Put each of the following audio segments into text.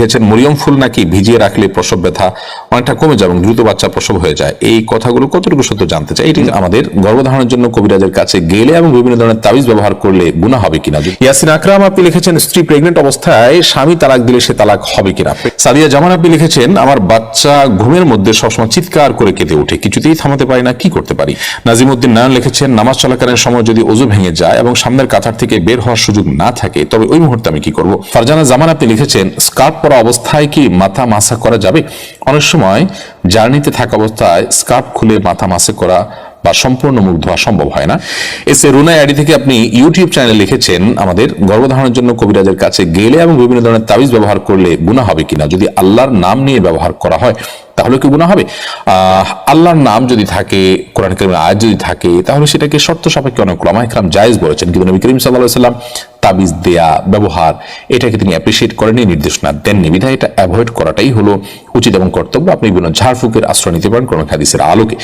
লিখেছেন মরিয়ম ফুল নাকি ভিজিয়ে রাখলে প্রসব ব্যথা অনেকটা কমে যায় এবং দ্রুত বাচ্চা প্রসব হয়ে যায়। এই কথাগুলো কতটুকু সত্য জানতে চাই, এটি আমাদের গর্ভধারণের জন্য কবিরাজের কাছে গেলে এবং বিভিন্ন ধরনের তাবিজ ব্যবহার করলে গুণা হবে কিনা? ইয়াসিন আকরাম আপনি লিখেছেন, স্ত্রী প্রেগনেন্ট অবস্থায় স্বামী তালাক দিলে সে তালাক হবে কিনা? সাদিয়া জামান আপনি লিখেছেন, আমার বাচ্চা ঘুমের মধ্যে সবসময় চিৎকার করে কেঁদে ওঠে, কিছুতেই থামাতে পারি না, কি করতে পারি? নাজিমউদ্দিন নারায়ণ লিখেছেন, নামাজ চলাকালীন সময় যদি অজু ভেঙে যায় এবং সামনের কাতার থেকে বের হওয়ার সুযোগ না থাকে, তবে ওই মুহূর্তে আমি কি করব? ফারজানা জামান আপনি লিখেছেন স্কার্ফ পরা অবস্থায় কি মাথা মাসা করা যাবে? অনেক সময় জার্নিতে থাকা অবস্থায় স্কার্ফ খুলে মাথা মাসে করা বা সম্পূর্ণ মুখ ধোয়া সম্ভব হয় না। এসে রুনা আইডি থেকে আপনি ইউটিউব চ্যানেলে লিখেছেন, আমাদের গর্ভধারণের জন্য কবিরাজের কাছে গেলে এবং বিভিন্ন ধরনের তাবিজ ব্যবহার করলে গুণা হবে কিনা? যদি আল্লাহর নাম নিয়ে ব্যবহার করা হয়, তাহলে কি গুণা হবে? আল্লাহর নাম যদি থাকে, কোরআন করিমের আয়াত যদি থাকে, তাহলে সেটাকে শর্ত সাপেক্ষে অনেক ইকরাম জায়েজ বলেছেন। কিন্তু নবী করিম সাল্লাহ সাল্লাম তাবিজ দেয়া, ব্যবহার, এটাকে তিনি অ্যাপ্রিসিয়েট করেনি নির্দেশনা দেননি। বিধায় এটা অ্যাভয়েড করাটাই হলো উচিত এবং কর্তব্য। আপনি বিভিন্ন ঝাড়ফুকের আশ্রয় নিতে পারেন কোন হাদিসের আলোকে।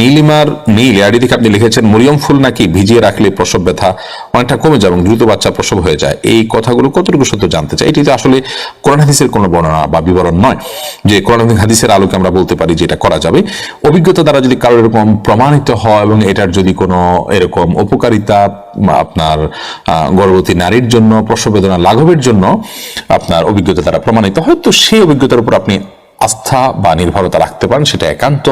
নীলিমার, নীল আইডি থেকে আপনি লিখেছেন, মরিয়ম ফুল নাকি ভিজিয়ে রাখলে প্রসব ব্যথা অনেকটা কমে যায় এবং দ্রুত বাচ্চা প্রসব হয়ে যায়। এই কথাগুলো কতটুকু সত্য জানতে চাই? এটি তো আসলে কোরআন হাদিসের কোনো বর্ণনা বা বিবরণ নয়। যে কোরআন হাদিসের আলোকে আমরা বলতে পারি যে এটা করা যাবে। অভিজ্ঞতা দ্বারা যদি কারও এরকম প্রমাণিত হয় এবং এটার যদি কোনো এরকম উপকারিতা আপনার গর্ভবতী নারীর জন্য প্রসব বেদনা লাঘবের জন্য আপনার অভিজ্ঞতা দ্বারা প্রমাণিত হয়তো সেই অভিজ্ঞতার উপর আপনি আস্থা বা নির্ভরতা রাখতে পারেন, সেটা একান্ত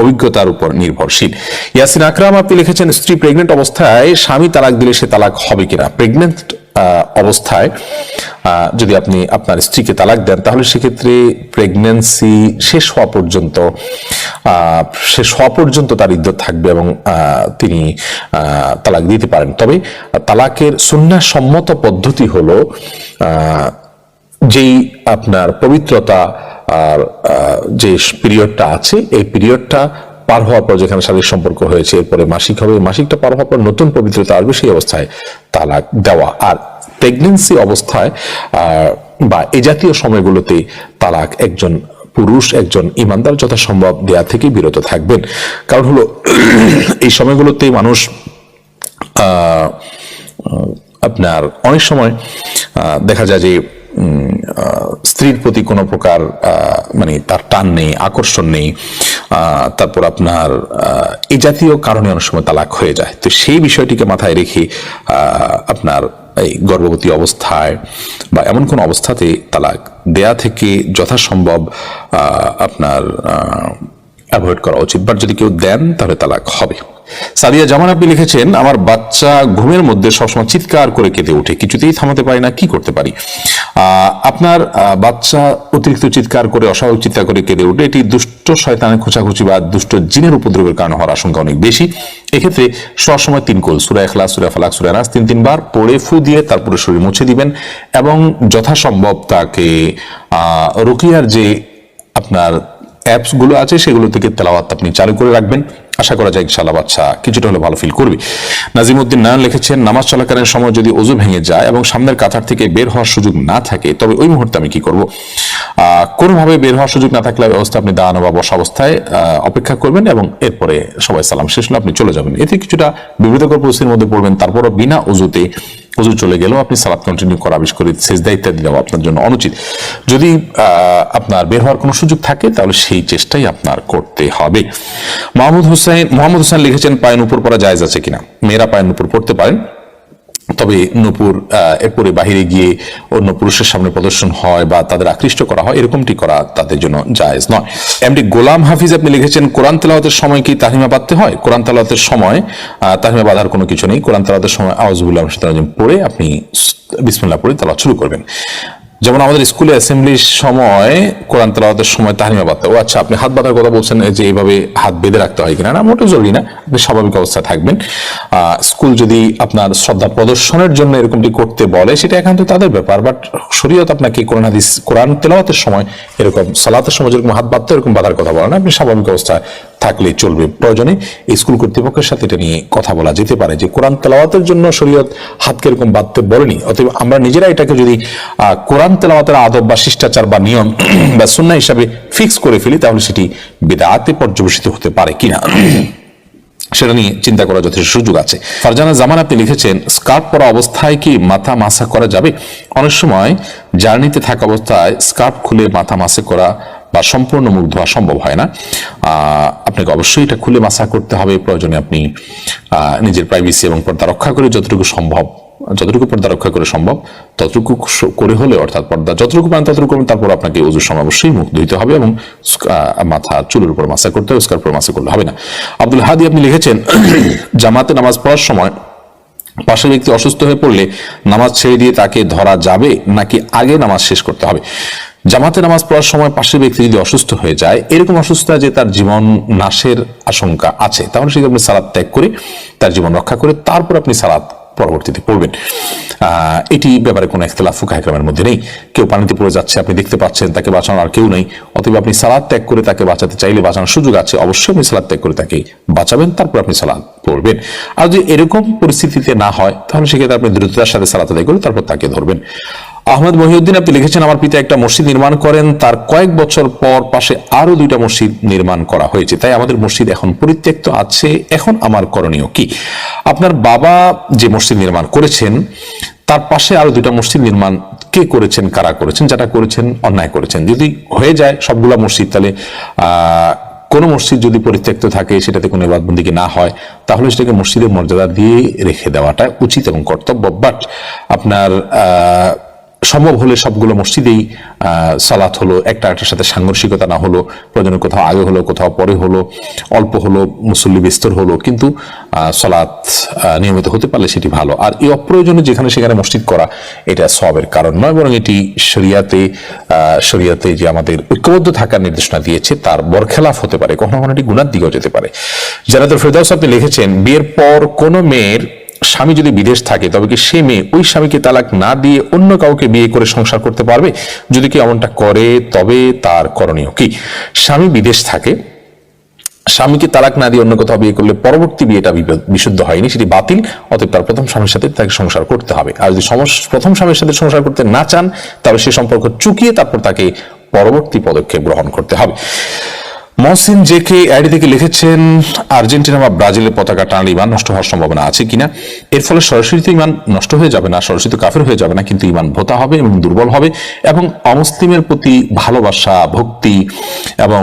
অভিজ্ঞতার উপর নির্ভরশীল। ইয়াসিন আকরাম, আপনি লিখেছেন, স্ত্রী প্রেগনেন্ট অবস্থায় স্বামী তালাক দিলে সে তালাক হবে কিনা? প্রেগনেন্ট অবস্থায় যদি আপনি আপনার স্ত্রীকে তালাক দেন, তাহলে সেক্ষেত্রে প্রেগনেন্সি শেষ হওয়া পর্যন্ত শেষ হওয়া পর্যন্ত তার ইদ্যত থাকবে এবং তিনি তালাক দিতে পারেন। তবে তালাকের সুন্নাসম্মত পদ্ধতি হলো যেই আপনার পবিত্রতা আর যে পিরিয়ডটা আছে, এই পিরিয়ডটা পার হওয়ার পর যেখানে শারীরিক সম্পর্ক হয়েছে, এরপরে মাসিক হবে, মাসিকটা পার হওয়ার পর নতুন পবিত্রতা আসবে সেই অবস্থায় তালাক দেওয়া। আর প্রেগনেন্সি অবস্থায় বা এ জাতীয় সময়গুলোতে তালাক একজন পুরুষ, একজন ইমানদার যথাসম্ভব দেয়া থেকে বিরত থাকবেন। কারণ হলো, এই সময়গুলোতে মানুষ আপনার অনেক সময় দেখা যায় যে স্ত্রীর প্রতি কোনো প্রকার মানে তার টান নেই, আকর্ষণ নেই তারপর আপনার এই জাতীয় কারণে অনেক সময় তালাক হয়ে যায়। তো সেই বিষয়টিকে মাথায় রেখে আপনার এই গর্ভবতী অবস্থায় বা এমন কোন অবস্থাতে তালাক দেয়া থেকে যথাসম্ভব আপনার অ্যাভয়েড করা উচিত। বাট যদি কেউ দেন, তাহলে তালাক হবে। সাদিয়া জামান আপনি লিখেছেন, আমার বাচ্চা ঘুমের মধ্যে সবসময় চিৎকার করে কেঁদে ওঠে। কিছুতেই থামাতে পারি না, কি করতে পারি? আপনার বাচ্চা অতিরিক্ত চিৎকার করে, অস্বাভাবিক চিৎকার করে কেঁদে ওঠে। এটি দুষ্ট শয়তানের খোঁচাখুচি বা দুষ্ট জিনের উপদ্রবের কারণে হওয়ার আশঙ্কা অনেক বেশি। এক্ষেত্রে সবসময় তিন কোল, সুরা এখলাস সুরা ফালাক, সুরা নাস তিন, তিনবার পড়ে ফু দিয়ে তারপরে শরীর মুছে দিবেন এবং যথাসম্ভব তাকে রুকিয়ার যে আপনার অ্যাপসগুলো আছে, সেগুলো থেকে তেলাওয়াত আপনি চালু করে রাখবেন। আশা করা যায় ইনশাআল্লাহ বাচ্চা কিছুটা হলে ভালো ফিল করবে। নাজিমউদ্দিন নারায়ণ লিখেছেন, নামাজ চলাকালীন সময় যদি অজু ভেঙে যায় এবং সামনের কাতার থেকে বের হওয়ার সুযোগ না থাকে, তবে ওই মুহূর্তে আমি কি করব? কোনোভাবে বের হওয়ার সুযোগ না থাকলে অবস্থা আপনি দাঁড়ানো বা বসা অবস্থায় অপেক্ষা করবেন এবং এরপরে সবাই সালাম শেষ হলে আপনি চলে যাবেন। এতে কিছুটা বিব্রতকর পরিস্থিতির মধ্যে পড়বেন, তারপরও বিনা অজুতে অজু চলে গেলেও আপনি সালাদ কন্টিনিউ করা আবিষ করে সেজদা ইত্যাদি দেওয়া আপনার জন্য অনুচিত। যদি আপনার বের হওয়ার কোনো সুযোগ থাকে, তাহলে সেই চেষ্টাই আপনার করতে হবে। মাহমুদ হোসেন মোহাম্মদ হোসেন লিখেছেন, পায়ের উপর পরা জায়জ আছে কিনা? মেয়েরা পায়ের উপর পড়তে পারেন। তবে নূপুর এরপরে বাহিরে গিয়ে অন্য পুরুষের সামনে প্রদর্শন হয় বা তাদের আকৃষ্ট করা হয়, এরকমটি করা তাদের জন্য জায়েজ নয়। এমডি গোলাম হাফিজ আপনি লিখেছেন, কোরআন তেলাওয়াতের সময় কি তাহিমা বাঁধতে হয়? কোরআন তেলাওয়াতের সময় তাহিমা বাঁধার কোনো কিছু নেই। কোরআন তেলাওয়াতের সময় আউজবুল্লাহ পড়ে আপনি বিসমিল্লাহ পড়ে তেলাওয়াত শুরু করবেন। যেমন আমাদের স্কুলে অ্যাসেম্বলির সময়, কোরআন তেলাওয়াতের সময় তাহরিমা বাঁধতে ও আচ্ছা আপনি হাত বাঁধার কথা বলছেন যে এইভাবে হাত বেঁধে রাখতে হয় কিনা? না, মোটেও জরুরি না। আপনি স্বাভাবিক অবস্থায় থাকবেন। স্কুল যদি আপনার শ্রদ্ধা প্রদর্শনের জন্য এরকমটি করতে বলে, সেটা একান্ত তাদের ব্যাপার। বাট শরীয়ত আপনাকে কোরআন হাদিস, কোরআন তেলাওয়াতের সময় এরকম সালাতের সময় যেরকম হাত বাঁধতে এরকম বাঁধার কথা বলে না। আপনি স্বাভাবিক অবস্থায় থাকলে চলবে প্রয়োজনে। স্কুল কর্তৃপক্ষের সাথে এটা নিয়ে কথা বলা যেতে পারে যে কোরআন তেলাওয়াতের জন্য শরীয়ত হাত এরকম বাঁধতে বলেনি। অতএব আমরা নিজেরা এটাকে যদি কোরআন তেলাওয়াতের আদব বা শিষ্টাচার বা নিয়ম বা সুন্না হিসাবে ফিক্স করে ফেলি, তাহলে সেটি বেদাতে পর্যবেসিত হতে পারে কিনা? সেটা নিয়ে চিন্তা করার যথেষ্ট সুযোগ আছে। ফারজানা জামান আপনি লিখেছেন, স্কার্ফ পরা অবস্থায় কি মাথা মাসা করা যাবে? অনেক সময় জার্নিতে থাকা অবস্থায় স্কার্ফ খুলে মাথা মাসে করা বা সম্পূর্ণ মুখ ধোয়া সম্ভব হয় না। আপনাকে অবশ্যই এটা খুলে মাসা করতে হবে। প্রয়োজনে আপনি নিজের প্রাইভেসি এবং পর্দা রক্ষা করে যতটুকু সম্ভব, যতটুকু পর্দা রক্ষা করে সম্ভব, ততটুকু করে হলে অর্থাৎ পর্দা যতটুকু পান ততটুকু তারপর আপনাকে ওজুর সময় অবশ্যই মুখ ধুইতে হবে এবং মাথা, চুলের উপর মাসা করতে হবে স্কার্ফের মাসা করলে হবে না। আব্দুল হাদি আপনি লিখেছেন, জামাতে নামাজ পড়ার সময় পাশের ব্যক্তি অসুস্থ হয়ে পড়লে নামাজ ছেড়ে দিয়ে তাকে ধরা যাবে নাকি আগে নামাজ শেষ করতে হবে? জামাতে নামাজ পড়ার সময় পাশের ব্যক্তি যদি অসুস্থ হয়ে যায়, এরকম অসুস্থতা যে তার জীবন নাশের আশঙ্কা আছে, তাহলে সেটা আপনি সালাদ ত্যাগ করে তার জীবন রক্ষা করে, তারপর আপনি সালাদ পরবর্তীতে পড়বেন। এটি ব্যাপারে কোনো একতলাফ ফুকাহামের মধ্যে নেই। কেউ পানিতে পড়ে যাচ্ছে, আপনি দেখতে পাচ্ছেন, তাকে বাঁচানোর আর কেউ নেই। অথবা আপনি সালাদ ত্যাগ করে তাকে বাঁচাতে চাইলে বাঁচানোর সুযোগ আছে। অবশ্যই আপনি সালাদ ত্যাগ করে তাকে বাঁচাবেন, তারপর আপনি সালাদ পড়বেন। আর যদি এরকম পরিস্থিতিতে না হয়, তাহলে সেক্ষেত্রে আপনি দ্রুততার সাথে সালাত আদায় করে তারপর তাকে ধরবেন। আহমদ মহিউদ্দিন, আপনি লিখেছেন, আমার পিতা একটা মসজিদ নির্মাণ করেন। তার কয়েক বছর পর পাশে আরও দুইটা মসজিদ নির্মাণ করা হয়েছে। তাই আমাদের মসজিদ এখন পরিত্যক্ত আছে। এখন আমার করণীয় কি? আপনার বাবা যে মসজিদ নির্মাণ করেছেন, তার পাশে আরও দুইটা মসজিদ নির্মাণ কে করেছেন, কারা করেছেন যারা করেছেন, অন্যায় করেছেন। যদি হয়ে যায় সবগুলা মসজিদ, তাহলে কোনো মসজিদ যদি পরিত্যক্ত থাকে, সেটাতে কোনো ইবাদবন্দিকে না হয়, তাহলে সেটাকে মসজিদের মর্যাদা দিয়ে রেখে দেওয়াটা উচিত এবং কর্তব্য। বাট আপনার সম্ভব হলে সবগুলো মসজিদেই সালাত হলো। একটা একটার সাথে সাংঘর্ষিকতা না হলো, প্রয়োজনে কোথাও আগে হলো, কোথাও পরে হলো, অল্প হলো, মুসল্লি বিস্তর হলো, কিন্তু সালাত নিয়মিত হতে পারলে সেটি ভালো। আর এই অপ্রয়োজনে যেখানে সেখানে মসজিদ করা, এটা সবের কারণ নয়, বরং এটি শরিয়াতে শরিয়াতে যে আমাদের ঐক্যবদ্ধ থাকার নির্দেশনা দিয়েছে, তার বরখেলাফ হতে পারে। কখনো কখনো এটি গুণার দিকেও যেতে পারে। তো ফেরদাউস আপনি লিখেছেন, বিয়ের পর কোনো মেয়ের স্বামী যদি বিদেশ থাকে, তবে কি সে মেয়ে ওই স্বামীকে তালাক না দিয়ে অন্য কাউকে বিয়ে করে সংসার করতে পারবে? যদি কি এমনটা করে, তবে তার করণীয় কি? স্বামী বিদেশ থাকে, স্বামীকে তালাক না দিয়ে অন্য কোথাও বিয়ে করলে পরবর্তী বিয়েটা বিশুদ্ধ হয়নি, সেটি বাতিল, অতএব তার প্রথম স্বামীর সাথে তাকে সংসার করতে হবে। আর যদি প্রথম স্বামীর সাথে সংসার করতে না চান তাহলে সে সম্পর্ক চুকিয়ে তারপর তাকে পরবর্তী পদক্ষেপ গ্রহণ করতে হবে। মহসিন জে কে আইডি থেকে লিখেছেন, আর্জেন্টিনা বা ব্রাজিলের পতাকা টানলে ইমান নষ্ট হওয়ার সম্ভাবনা আছে কিনা? এর ফলে সরাসরি তো ইমান নষ্ট হয়ে যাবে না, সরাসরি তো কাফের হয়ে যাবে না, কিন্তু ইমান ভোতা হবে এবং দুর্বল হবে এবং অমুসলিমের প্রতি ভালোবাসা, ভক্তি এবং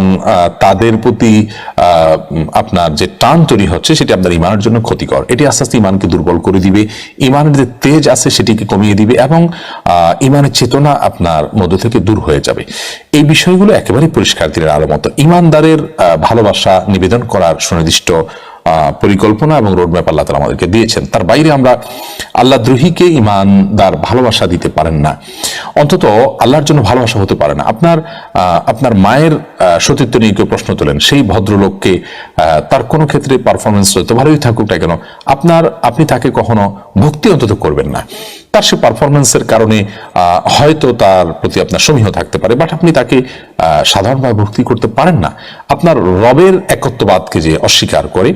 তাদের প্রতি আপনার যে টান তৈরি হচ্ছে সেটি আপনার ইমানের জন্য ক্ষতিকর। এটি আস্তে আস্তে ইমানকে দুর্বল করে দিবে, ইমানের যে তেজ আছে সেটিকে কমিয়ে দিবে এবং ইমানের চেতনা আপনার মধ্য থেকে দূর হয়ে যাবে। এই বিষয়গুলো একেবারে পরিষ্কার দিনের আলো মতো। ইমানদারের আহ, ভালোবাসা নিবেদন করার সুনির্দিষ্ট পরিকল্পনা এবং রোডম্যাপ আল্লাহ তালা আমাদেরকে দিয়েছেন। তার বাইরে আমরা আল্লাহ দ্রোহীকে ইমানদার ভালোবাসা দিতে পারেন না। অন্তত আল্লাহর জন্য ভালোবাসা হতে পারে না। আপনার আপনার মায়ের সতীত্ব নিয়ে কেউ প্রশ্ন তোলেন সেই ভদ্রলোককে তার কোনো ক্ষেত্রে পারফরমেন্স যত ভালোই থাকুক না কেন আপনার আপনি তাকে কখনো ভক্তি অন্তত করবেন না। তার সে পারফরমেন্সের কারণে হয়তো তার প্রতি আপনার সমীহ থাকতে পারে বাট আপনি তাকে সাধারণভাবে ভক্তি করতে পারেন না। আপনার রবের একত্ববাদকে যে অস্বীকার করে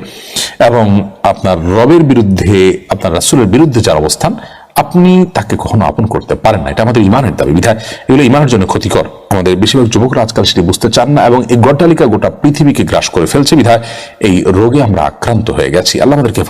এবং আপনার রবের বিরুদ্ধে, আপনার রাসুলের বিরুদ্ধে যার অবস্থান, আপনি তাকে কখনো আপন করতে পারেন না। এটা আমাদের ইমানের দাবি। বিধায় এগুলো ইমানের জন্য ক্ষতিকর। আমাদের বেশিরভাগ যুবকরা আজকাল সেটি বুঝতে চান না এবং এই গড্ডালিকা গোটা পৃথিবীকে গ্রাস করে ফেলছে। বিধায় এই রোগে আমরা আক্রান্ত হয়ে গেছি। আল্লাহ আমাদেরকে